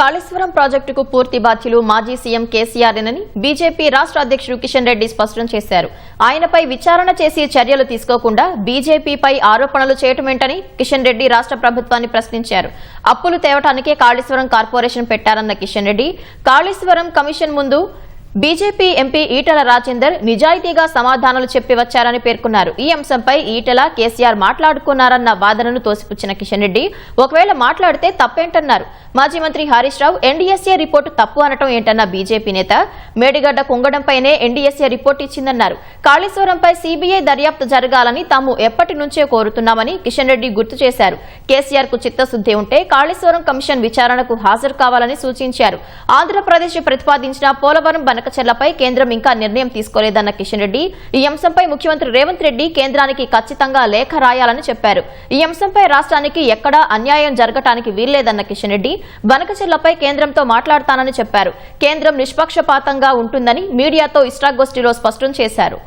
కాళేశ్వరం ప్రాజెక్టుకు పూర్తి బాధ్యులు మాజీ సీఎం కేసీఆర్ఏనని బీజేపీ రాష్ట్ర అధ్యక్షుడు కిషన్ రెడ్డి స్పష్టం చేశారు. ఆయనపై విచారణ చేసి చర్యలు తీసుకోకుండా బీజేపీపై ఆరోపణలు చేయటమేంటని కిషన్ రెడ్డి రాష్ట్ర ప్రభుత్వాన్ని ప్రశ్నించారు. అప్పులు తేవటానికే కాళేశ్వరం కార్పొరేషన్ పెట్టారన్న కిషన్ రెడ్డి కాళేశ్వరం కమిషన్ ముందు బీజేపీ ఎంపీ ఈటల రాజేందర్ నిజాయితీగా సమాధానాలు చెప్పి వచ్చారని పేర్కొన్నారు. ఈ అంశంపై ఈటల కేసీఆర్ మాట్లాడుకున్నారన్న వాదనను తోసిపుచ్చిన కిషన్ రెడ్డి ఒకవేళ మాట్లాడితే తప్పేంటన్నారు. మాజీ మంత్రి హరీష్ రావు ఎన్డీఎస్ఏ రిపోర్టు తప్పు అనటం ఏంటన్న బీజేపీ నేత మేడిగడ్డ కుంగడంపైనే ఎన్డీఎస్ఏ రిపోర్టు ఇచ్చిందన్నారు. కాళేశ్వరంపై సీబీఐ దర్యాప్తు జరగాలని తాము ఎప్పటి నుంచే కోరుతున్నామని కిషన్ రెడ్డి గుర్తు చేశారు. కేసీఆర్కు చిత్తశుద్ది ఉంటే కాళేశ్వరం కమిషన్ విచారణకు హాజరు కావాలని సూచించారు. ఆంధ్రప్రదేశ్ ప్రతిపాదించిన పోలవరం బనకచెర్లపై కేంద్రం ఇంకా నిర్ణయం తీసుకోలేదన్న కిషన్ రెడ్డి. ఈ అంశంపై ముఖ్యమంత్రి రేవంత్ రెడ్డి కేంద్రానికి ఖచ్చితంగా లేఖ రాయాలని చెప్పారు. ఈ అంశంపై రాష్ట్రానికి ఎక్కడా అన్యాయం జరగటానికి వీల్లేదన్న కిషన్ రెడ్డి బనకచెర్లపై కేంద్రంతో మాట్లాడతానని చెప్పారు. కేంద్రం నిష్పక్షపాతంగా ఉంటుందని మీడియాతో ఇష్టాగోష్ఠిలో స్పష్టం చేశారు.